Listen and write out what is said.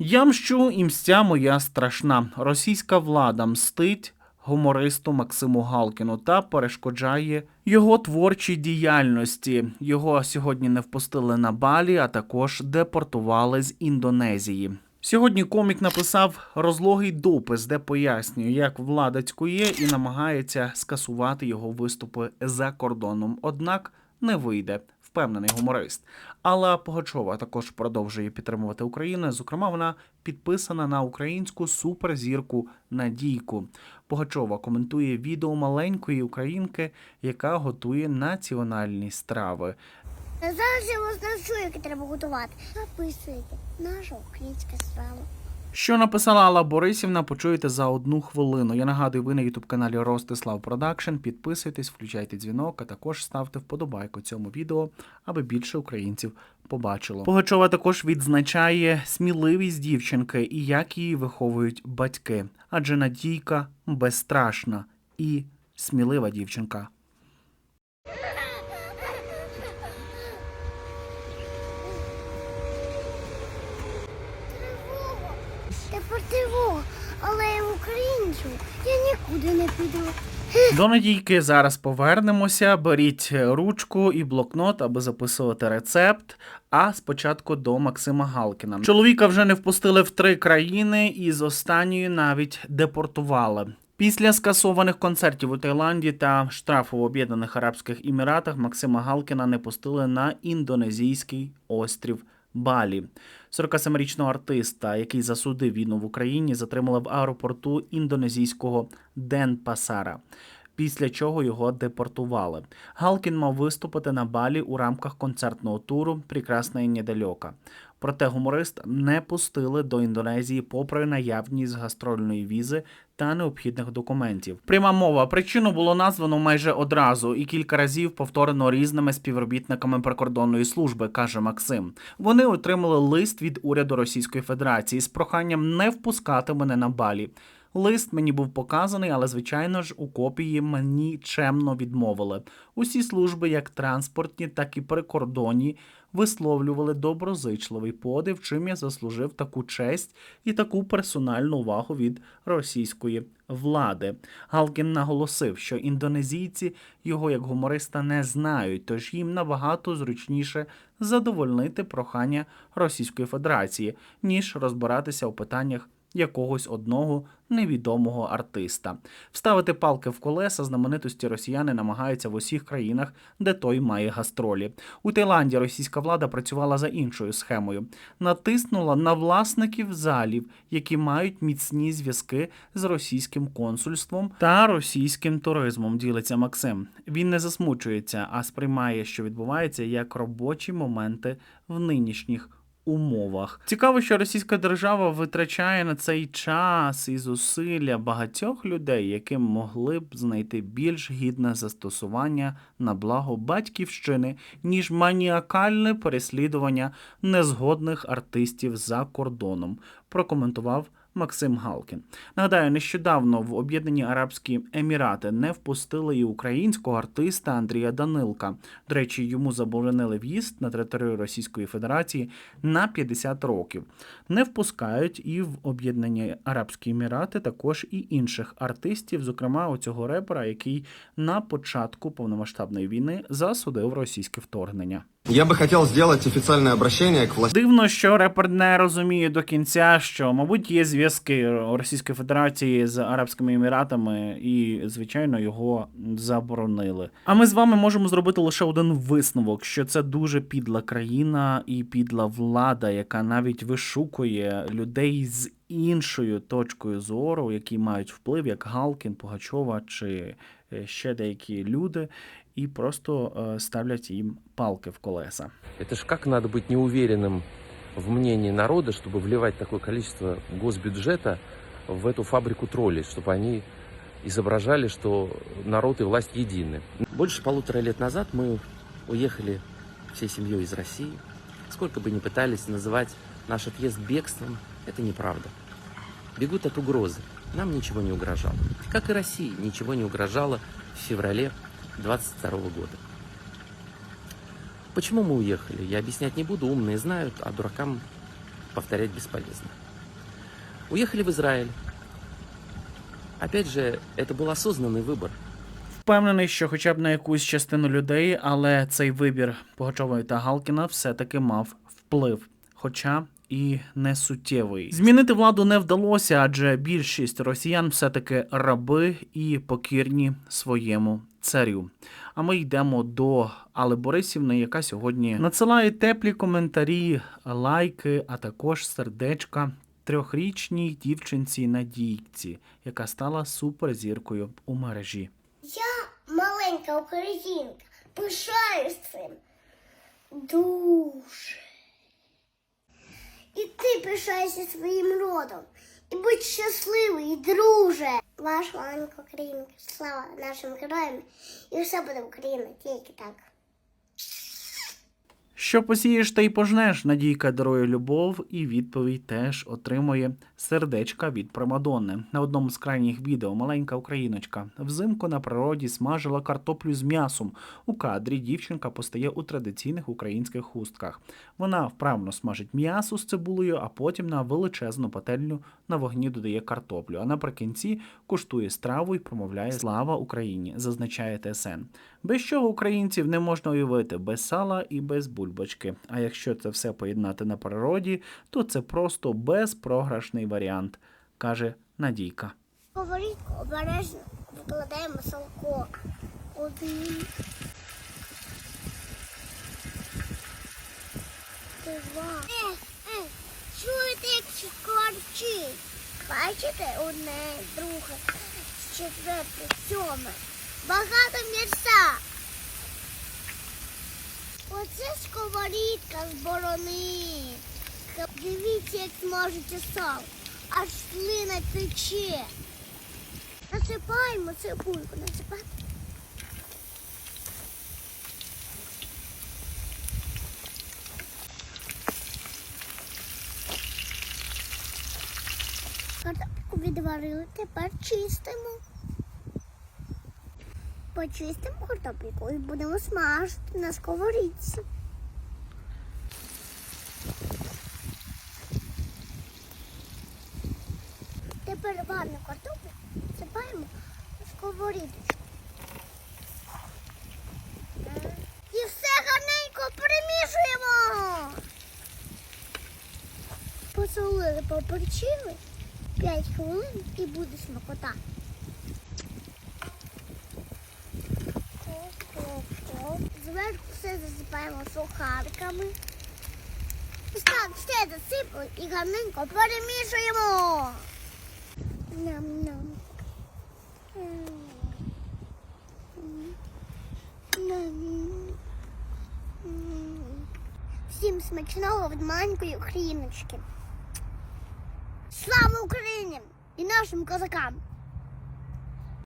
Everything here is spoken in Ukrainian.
Я мщу і мстя моя страшна. Російська влада мстить гумористу Максиму Галкіну та перешкоджає його творчій діяльності. Його сьогодні не впустили на Балі, а також депортували з Індонезії. Сьогодні комік написав розлогий допис, де пояснює, як влада цькує і намагається скасувати його виступи за кордоном. Однак не вийде, впевнений гуморист. Алла Погачова також продовжує підтримувати Україну. Зокрема, вона підписана на українську суперзірку Надійку. Погачова коментує відео маленької українки, яка готує національні страви. Зараз я вас навчу, як треба готувати. Записуйте наша українська страва. Що написала Алла Борисівна, почуєте за одну хвилину. Я нагадую, ви на ютуб каналі Ростислав Продакшн. Підписуйтесь, включайте дзвінок, а також ставте вподобайку цьому відео, аби більше українців побачило. Погачова також відзначає сміливість дівчинки і як її виховують батьки. Адже Надійка безстрашна і смілива дівчинка. Але я українцю. Я нікуди не піду. До Надійки зараз повернемося. Беріть ручку і блокнот, аби записувати рецепт. А спочатку до Максима Галкіна. Чоловіка вже не впустили в три країни, і з останньої навіть депортували. Після скасованих концертів у Таїланді та штрафу в Об'єднаних Арабських Еміратах Максима Галкіна не пустили на індонезійський острів Балі. 47-річного артиста, який засудив війну в Україні, затримали в аеропорту індонезійського Денпасара. Після чого його депортували. Галкін мав виступити на Балі у рамках концертного туру Прекрасна і недалека. Проте гуморист не пустили до Індонезії попри наявність гастрольної візи та необхідних документів. Пряма мова причину було названо майже одразу і кілька разів повторено різними співробітниками прикордонної служби, каже Максим. Вони отримали лист від уряду Російської Федерації з проханням не впускати мене на Балі. Лист мені був показаний, але звичайно ж у копії мені чемно відмовили. Усі служби, як транспортні, так і прикордонні, висловлювали доброзичливий подив, чим я заслужив таку честь і таку персональну увагу від російської влади. Галкін наголосив, що індонезійці його як гумориста не знають, тож їм набагато зручніше задовольнити прохання Російської Федерації, ніж розбиратися у питаннях якогось одного невідомого артиста. Вставити палки в колеса знаменитості росіяни намагаються в усіх країнах, де той має гастролі. У Таїланді російська влада працювала за іншою схемою, натиснула на власників залів, які мають міцні зв'язки з російським консульством та російським туризмом. Ділиться Максим. Він не засмучується, а сприймає, що відбувається як робочі моменти в нинішніх умовах. Цікаво, що російська держава витрачає на цей час і зусилля багатьох людей, яким могли б знайти більш гідне застосування на благо батьківщини, ніж маніакальне переслідування незгодних артистів за кордоном. Прокоментував. Максим Галкін. Нагадаю, нещодавно в Об'єднані Арабські Емірати не впустили і українського артиста Андрія Данилка. До речі, йому заборонили в'їзд на територію Російської Федерації на 50 років. Не впускають і в Об'єднані Арабські Емірати також і інших артистів, зокрема оцього репера, який на початку повномасштабної війни засудив російське вторгнення. Я бы хотел сделать официальное обращение к властям. Дивно, що репер не розуміє до кінця, що, мабуть, є зв'язки Російської Федерації з Арабськими Еміратами, і, звичайно, його заборонили. А ми з вами можемо зробити лише один висновок: що це дуже підла країна і підла влада, яка навіть вишукує людей з іншою точкою зору, які мають вплив, як Галкін, Пугачова чи е, ще деякі люди, і просто е, ставлять їм палки в колеса. Это ж как надо быть неуверенным в мнении народа, чтобы вливать такое количество госбюджета в эту фабрику троллей, чтобы они изображали, что народ и власть едины. Больше полутора лет назад мы уехали всей семьей из России. Сколько бы ни пытались называть наш отъезд бегством, это неправда. Бегут от угрозы. Нам ничего не угрожало. Как и России ничего не угрожало в феврале 22 года. Почему мы уехали, я объяснять не буду, умные знают, а дуракам повторять бесполезно. уехали в Израиль. Опять же, это был осознанный выбор. Впевнений, що хоча б на якусь частину людей, але цей вибір Пугачової та Галкіна все-таки мав вплив, хоча і не суттєвий. Змінити владу не вдалося, адже більшість росіян все-таки раби і покірні своєму царю. А ми йдемо до Алли Борисівни, яка сьогодні надсилає теплі коментарі, лайки, а також сердечка трьохрічній дівчинці Надійці, яка стала суперзіркою у мережі. Я маленька українка, пишаюсь цим. Дуже. І ти пишайся своїм родом. І будь щасливий, друже. Ваш маленька українка. Слава нашим героям. І все буде Україна, тільки так. Що посієш, та й пожнеш. Надійка дарує любов, і відповідь теж отримує сердечка від Примадонни. На одному з крайніх відео маленька україночка взимку на природі смажила картоплю з м'ясом. У кадрі дівчинка постає у традиційних українських хустках. Вона вправно смажить м'ясо з цибулею, а потім на величезну пательню на вогні додає картоплю. А наприкінці куштує страву і промовляє Слава Україні, зазначає ТСН. Без чого українців не можна уявити без сала і без бульбочки. А якщо це все поєднати на природі, то це просто безпрограшний варіант, каже Надійка. Говоріть обережно викладаємо салко. Один. Два. Е, е, чуєте, як шкварчить? Бачите? Одне, друге, четверте, сьоме. Багато м'яса. Оце сковорідка з борони. Дивіться, як смажиться сало. Аж слина тече. Насипаємо цибульку, насипаємо. Картопельку відварили, тепер чистимо. Почистимо картопельку і будемо смажити на сковорідці. Тепер варну картоплю сипаємо в сковорідочку. І все гарненько перемішуємо. Посолили, поперчили 5 хвилин і буде смакота. Все засипаємо сухариками. Ось так, все засипали і гарненько перемішуємо. Ням-ням. М. Ням. Всім смачного від маленької україночки. Слава Україні і нашим козакам!